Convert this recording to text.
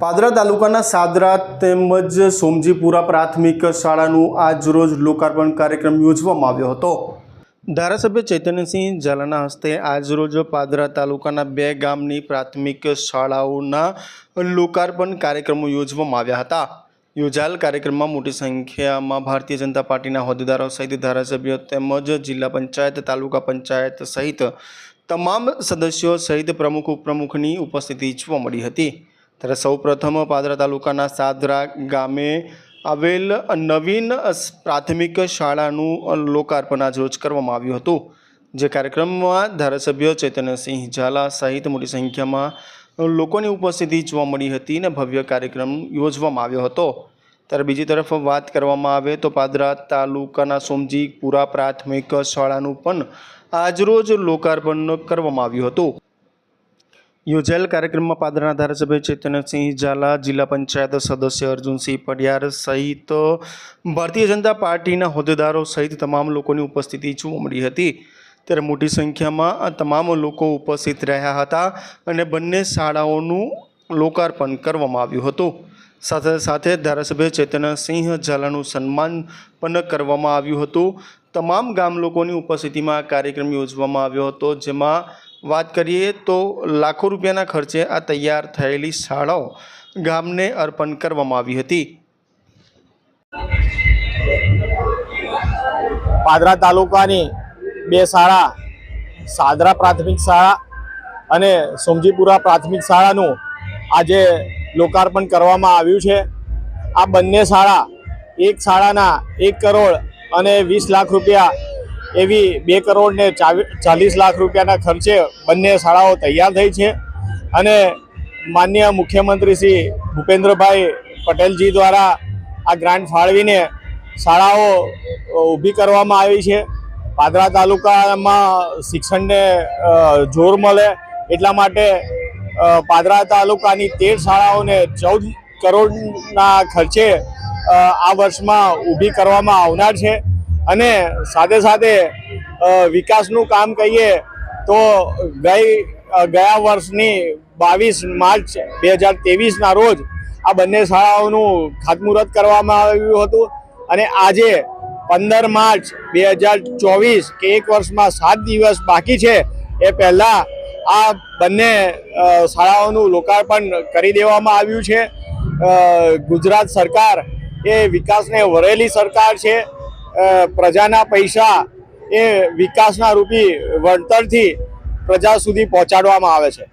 પાદરા તાલુકાના સાદરા તેમજ સોમજીપુરા પ્રાથમિક શાળાનું આજરોજ લોકાર્પણ કાર્યક્રમ યોજવામાં આવ્યો હતો. ધારાસભ્ય ચૈતન્યસિંહ ઝાલાના હસ્તે આજરોજ પાદરા તાલુકાના બે ગામની પ્રાથમિક શાળાઓના લોકાર્પણ કાર્યક્રમો યોજવામાં આવ્યા હતા. યોજાયેલ કાર્યક્રમમાં મોટી સંખ્યામાં ભારતીય જનતા પાર્ટીના હોદ્દેદારો સહિત ધારાસભ્યો તેમજ જિલ્લા પંચાયત, તાલુકા પંચાયત સહિત તમામ સદસ્યો સહિત પ્રમુખ, ઉપપ્રમુખની ઉપસ્થિતિ જોવા મળી હતી. ત્યારે સૌપ્રથમ પાદરા તાલુકાના સાદરા ગામે આવેલ નવીન પ્રાથમિક શાળાનું લોકાર્પણ આજરોજ કરવામાં આવ્યું હતું. જે કાર્યક્રમમાં ધારાસભ્ય ચૈતન્યસિંહ ઝાલા સહિત મોટી સંખ્યામાં લોકોની ઉપસ્થિતિ જોવા મળી હતી અને ભવ્ય કાર્યક્રમ યોજવામાં આવ્યો હતો. ત્યારે બીજી તરફ વાત કરવામાં આવે તો પાદરા તાલુકાના સોમજીપુરા પ્રાથમિક શાળાનું પણ આજરોજ લોકાર્પણ કરવામાં આવ્યું હતું. યોજાયેલ કાર્યક્રમમાં પાદરના ધારાસભ્ય ચૈતન્યસિંહ ઝાલા, જિલ્લા પંચાયત સદસ્ય અર્જુનસિંહ પડિયાર સહિત ભારતીય જનતા પાર્ટીના હોદ્દેદારો સહિત તમામ લોકોની ઉપસ્થિતિ જોવા મળી હતી. ત્યારે મોટી સંખ્યામાં તમામ લોકો ઉપસ્થિત રહ્યા હતા અને બંને શાળાઓનું લોકાર્પણ કરવામાં આવ્યું હતું. સાથે સાથે ધારાસભ્ય ચેતનસિંહ ઝાલાનું સન્માન પણ કરવામાં આવ્યું હતું. તમામ ગામ લોકોની ઉપસ્થિતિમાં આ કાર્યક્રમ યોજવામાં આવ્યો હતો, જેમાં વાત કરીએ તો લાખો રૂપિયાના ખર્ચે આ તૈયાર થયેલી શાળાઓ ગામને અર્પણ કરવામાં આવી હતી. પાદરા તાલુકાની બે શાળા, સાદરા પ્રાથમિક શાળા અને સોમજીપુરા પ્રાથમિક શાળાનું આજે લોકાર્પણ કરવામાં આવ્યું છે. આ બંને શાળા એક શાળાના એક કરોડ અને વીસ લાખ રૂપિયા એવી બે કરોડ ને ચાલીસ લાખ રૂપિયાના ખર્ચે બંને શાળાઓ તૈયાર થઈ છે. અને માન્ય મુખ્યમંત્રી શ્રી ભૂપેન્દ્રભાઈ પટેલજી દ્વારા આ ગ્રાન્ટ ફાળવીને શાળાઓ ઊભી કરવામાં આવી છે. પાદરા તાલુકામાં શિક્ષણને જોર મળે એટલા માટે પાદરા તાલુકાની તેર શાળાઓને ચૌદ કરોડના ખર્ચે આ વર્ષમાં ઊભી કરવામાં આવનાર છે. અને સાથે સાથે વિકાસનું કામ કહીએ તો ગઈ ગયા વર્ષની બાવીસ માર્ચ બે હજાર ત્રેવીસના રોજ આ બંને શાળાઓનું ખાતમુહૂર્ત કરવામાં આવ્યું હતું. અને આજે પંદર માર્ચ બે હજાર ચોવીસ, કે એક વર્ષમાં સાત દિવસ બાકી છે, એ પહેલાં આ બંને શાળાઓનું લોકાર્પણ કરી દેવામાં આવ્યું છે. ગુજરાત સરકાર એ વિકાસને વરેલી સરકાર છે. પ્રજાના પૈસા એ વિકાસના રૂપી વળતરથી પ્રજા સુધી પહોંચાડવામાં આવે છે.